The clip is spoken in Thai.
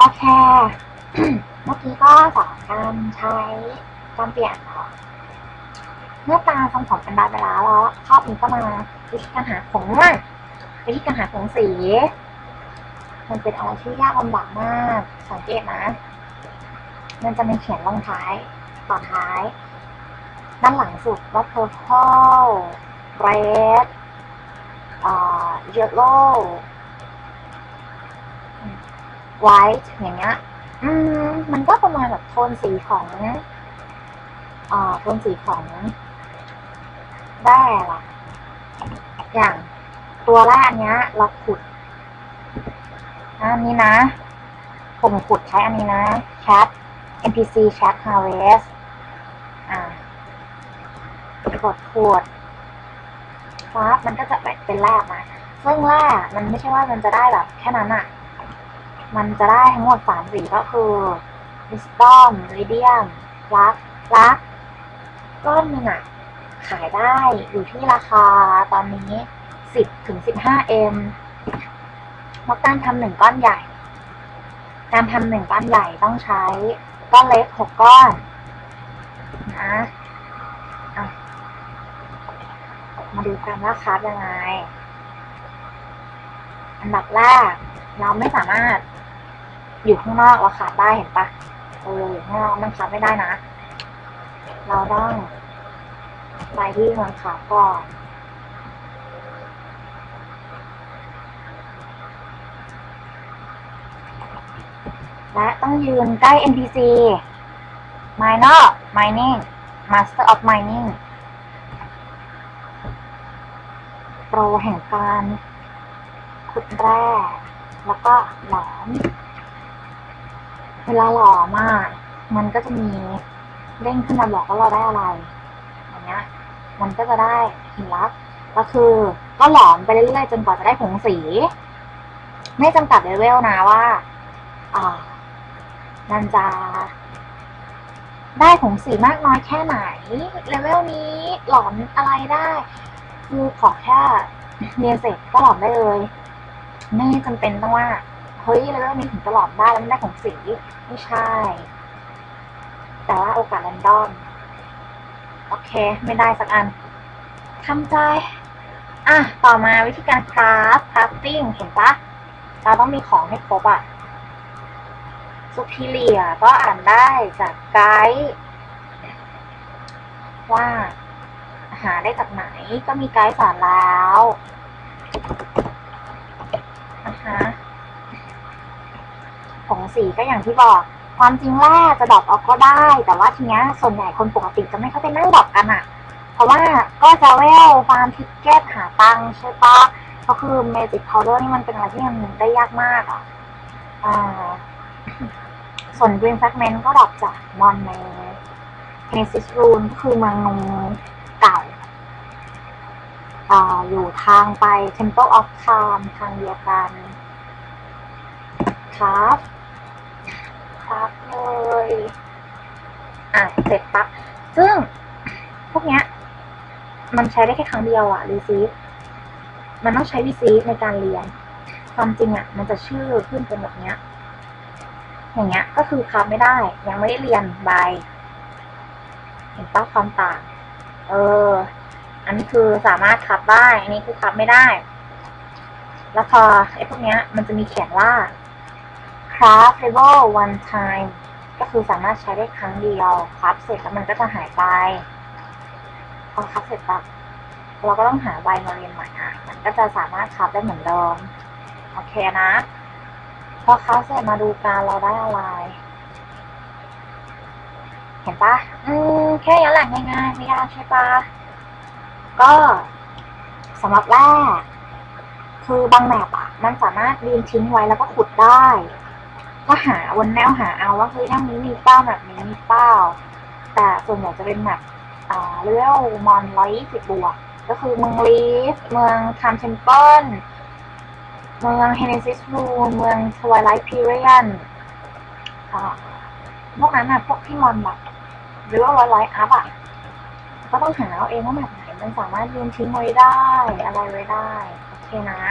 โอเค เมื่อกี้ก็สอนการใช้การเปลี่ยนของเมื่อตาทำผมเป็นได้ไปแล้วแล้วรอบนี้ก็มาวิธีการหาผงม่งวิธีการหาผงสี มันเป็นอะไรที่ยากลำบากมาก สังเกตนะ มันจะมีเขียนลงท้ายต่อท้าย ด้านหลังสุดว่า purple red อ่า yellow white อย่างเงี้ย อืม มันก็ประมาณแบบโทนสีของอ่าโทนสีของแร่ละอย่างตัวแรกเนี้ย เราขุดอันนี้นะ ผมขุดใช้อันนี้นะ chat npc chat harvest อ่ากดขุดฟ้ามันก็จะเป็นแร่มาซึ่งแร่มันไม่ใช่ว่ามันจะได้แบบแค่นั้นอะ มันจะได้ทั้งหมดสามสีก็คือ wisdom radium ลักลักก้อนหนึ่งอะขายได้อยู่ที่ราคาตอนนี้สิบถึงสิบห้าเอ็มเพราะการทำหนึ่งก้อนใหญ่ การทำหนึ่งก้อนใหญ่ต้องใช้ก้อนเล็กหกก้อนนะมาดูกันว่าคับยังไง อันดับแรก เราไม่สามารถ อยู่ข้างนอกเราขาดได้เห็นปะเอออยู่ข้างนอกมันคับไม่ได้นะ เราต้องไปที่เมืองขาก่อนและต้องยืนใกล้ NPC Miner Mining Master of Mining โปรแห่งการขุดแร่ แล้วก็หลอม เวลาหลอมอะมันก็จะมีเด้งขึ้นมาบอกว่าเราได้อะไร อย่างเงี้ย มันก็จะได้หินลับก็คือก็หลอมไปเรื่อยๆจนกว่าจะได้ผงสี ไม่จำกัดเลเวลนะว่า อ่ามันจะได้ผงสีมากน้อยแค่ไหน เลเวลนี้หลอมอะไรได้ คือขอแค่เรียนเสร็จก็หลอมได้เลย ไม่จำเป็นต้องว่า เฮ้ยเลเวลนี้ถึงจะหลอมได้แล้วมันได้ผงสีไม่ใช่ แต่ว่าโอกาสแรนดอมโอเค ไม่ได้สักอันทำใจ อะ ต่อมาวิธีการคราฟคราฟติ้งเห็นปะเราต้องมีของให้ครบอะสุพิเลียก็อ่านได้จากไกด์ว่าหาได้จากไหนก็มีไกด์สอนแล้วนะคะ ผงสีก็อย่างที่บอก ความจริงแร่จะดรอปออกก็ได้ แต่ว่าทีเนี้ยส่วนใหญ่คนปกติจะไม่เข้าไปนั่งดรอปกันอะเพราะว่าก็จะเวลฟาร์มทิกเก็ตหาตังค์ใช่ปะก็คือเมจิกพาวเดอร์นี่มันเป็นอะไรที่มันได้ยากมากอะอ่าส่วน Green Fragment ก็ดรอปจากมอนใน Genesis Rune คือเมืองนูเก่าอ่าอยู่ทางไป Temple of Calm ทางเดียวกันครับ ครับเลย อะ เสร็จปั๊บ ซึ่ง พวกเนี้ย มันใช้ได้แค่ครั้งเดียวอะรีซีฟมันต้องใช้รีซีฟในการเรียน ความจริงอะมันจะชื่อขึ้นเป็นแบบเนี้ย อย่างเงี้ย ก็คือคับไม่ได้ ยังไม่ได้เรียนใบเห็นป้าความต่าง เออ อันนี้คือสามารถคับได้ อันนี้คือคับไม่ได้ แล้วพอไอ้พวกเนี้ย มันจะมีเขียนว่า craftable one time ก็คือสามารถใช้ได้ครั้งเดียวครับเสร็จแล้วมันก็จะหายไปพอครับเสร็จปั๊บเราก็ต้องหาใบมาเรียนใหม่อะมันก็จะสามารถครับได้เหมือนเดิมโอเคนะ พอครับเสร็จมาดูการเราได้อะไร เห็นปะอืมแค่นี้แหละง่ายๆไม่ยากใช่ปะก็สำหรับแรกคือบางแมปอะ มันสามารถยืนทิ้งไว้แล้วก็ขุดได้ ก็หาวนแนวหาเอาว่าเฮ้ยแนวนี้มีเป้าแบบนี้มีเป้า แต่ส่วนใหญ่จะเป็นแบบอ่าเรียลมอนร้อยสิบบวก ก็คือเมืองลีฟ เมืองคามเทมเปิลเมืองเฮเนซิสรูเมืองทวายไลท์พีเรียนอ่าพวกนั้นอะพวกที่มอนแบบหรือว่าร้อยร้อยอัพอะก็ต้องหาเอาเองว่าแบบไหนมันสามารถยืนทิ้งไว้ได้ อะไรไว้ได้ โอเคนะ